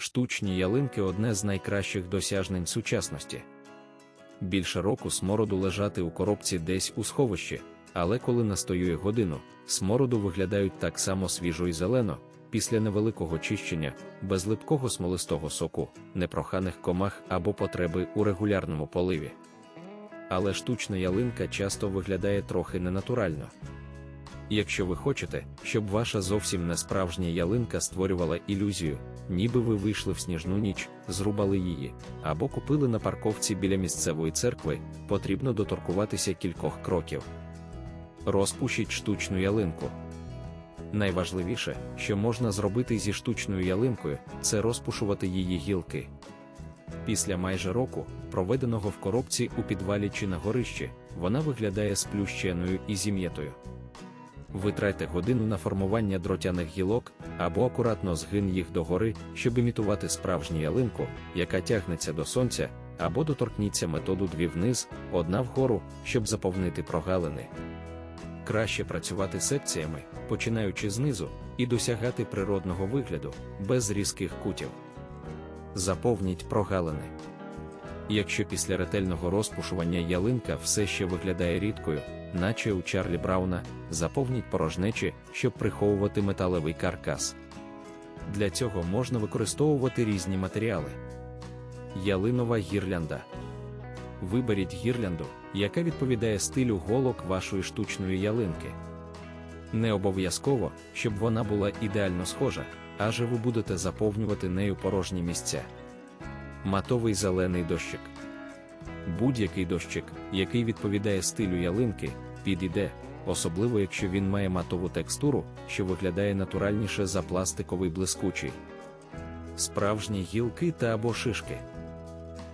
штучні ялинки одне з найкращих досягнень сучасності. Більше року смороду лежати у коробці десь у сховищі, але коли настоює годину, смороду виглядають так само свіжо і зелено, після невеликого чищення, без липкого смолистого соку, непроханих комах або потреби у регулярному поливі. Але штучна ялинка часто виглядає трохи ненатурально. Якщо ви хочете, щоб ваша зовсім не справжня ялинка створювала ілюзію, ніби ви вийшли в сніжну ніч, зрубали її, або купили на парковці біля місцевої церкви, потрібно доторкуватися кількох кроків. Розпушіть штучну ялинку. Найважливіше, що можна зробити зі штучною ялинкою, це розпушувати її гілки. Після майже року, проведеного в коробці у підвалі чи на горищі, вона виглядає сплющеною і зім'ятою. Витрайте годину на формування дротяних гілок або акуратно згин їх догори, щоб імітувати справжню ялинку, яка тягнеться до сонця, або доторкніться методу дві вниз, одна вгору, щоб заповнити прогалини. Краще працювати секціями, починаючи знизу, і досягати природного вигляду, без різких кутів. Заповніть прогалини. Якщо після ретельного розпушування ялинка все ще виглядає рідкою, наче у Чарлі Брауна, заповніть порожнечі, щоб приховувати металевий каркас. Для цього можна використовувати різні матеріали. Ялинова гірлянда. Виберіть гірлянду, яка відповідає стилю голок вашої штучної ялинки. Не обов'язково, щоб вона була ідеально схожа, адже ви будете заповнювати нею порожні місця. Матовий зелений дощик. Будь-який дощик, який відповідає стилю ялинки, підійде, особливо якщо він має матову текстуру, що виглядає натуральніше за пластиковий блискучий. Справжні гілки та або шишки.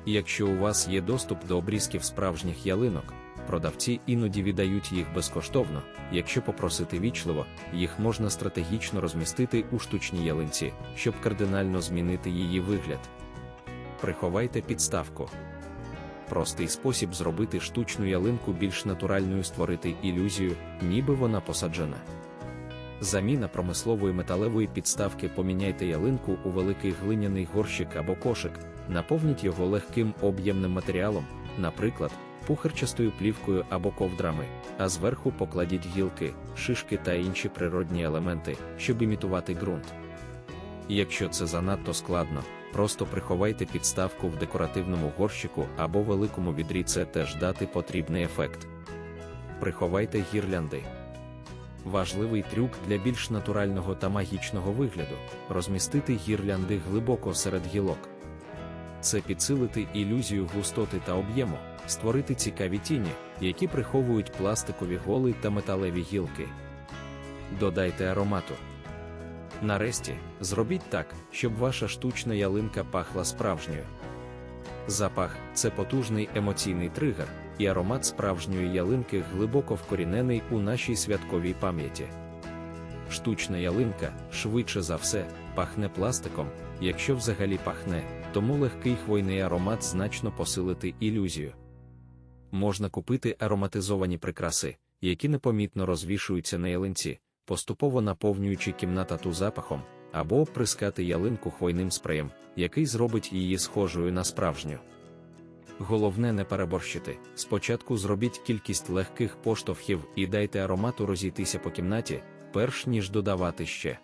Якщо у вас є доступ до обрізків справжніх ялинок, продавці іноді віддають їх безкоштовно, якщо попросити вічливо, їх можна стратегічно розмістити у штучній ялинці, щоб кардинально змінити її вигляд. Приховайте підставку. Простий спосіб зробити штучну ялинку більш натуральною створити ілюзію, ніби вона посаджена. Заміна промислової металевої підставки поміняйте ялинку у великий глиняний горщик або кошик, наповніть його легким об'ємним матеріалом, наприклад, пухарчастою плівкою або ковдрами, а зверху покладіть гілки, шишки та інші природні елементи, щоб імітувати ґрунт. Якщо це занадто складно, просто приховайте підставку в декоративному горщику або великому відрі це теж дати потрібний ефект. Приховайте гірлянди. Важливий трюк для більш натурального та магічного вигляду розмістити гірлянди глибоко серед гілок. Це підсилити ілюзію густоти та об'єму, створити цікаві тіні, які приховують пластикові голи та металеві гілки. Додайте аромату. Нарешті, зробіть так, щоб ваша штучна ялинка пахла справжньою. Запах це потужний емоційний тригер, і аромат справжньої ялинки глибоко вкорінений у нашій святковій пам'яті. Штучна ялинка, швидше за все, пахне пластиком, якщо взагалі пахне, тому легкий хвойний аромат значно посилити ілюзію. Можна купити ароматизовані прикраси, які непомітно розвішуються на ялинці, поступово наповнюючи кімнату запахом, або оприскати ялинку хвойним спреєм, який зробить її схожою на справжню. Головне не переборщити. Спочатку зробіть кількість легких поштовхів і дайте аромату розійтися по кімнаті, перш ніж додавати ще.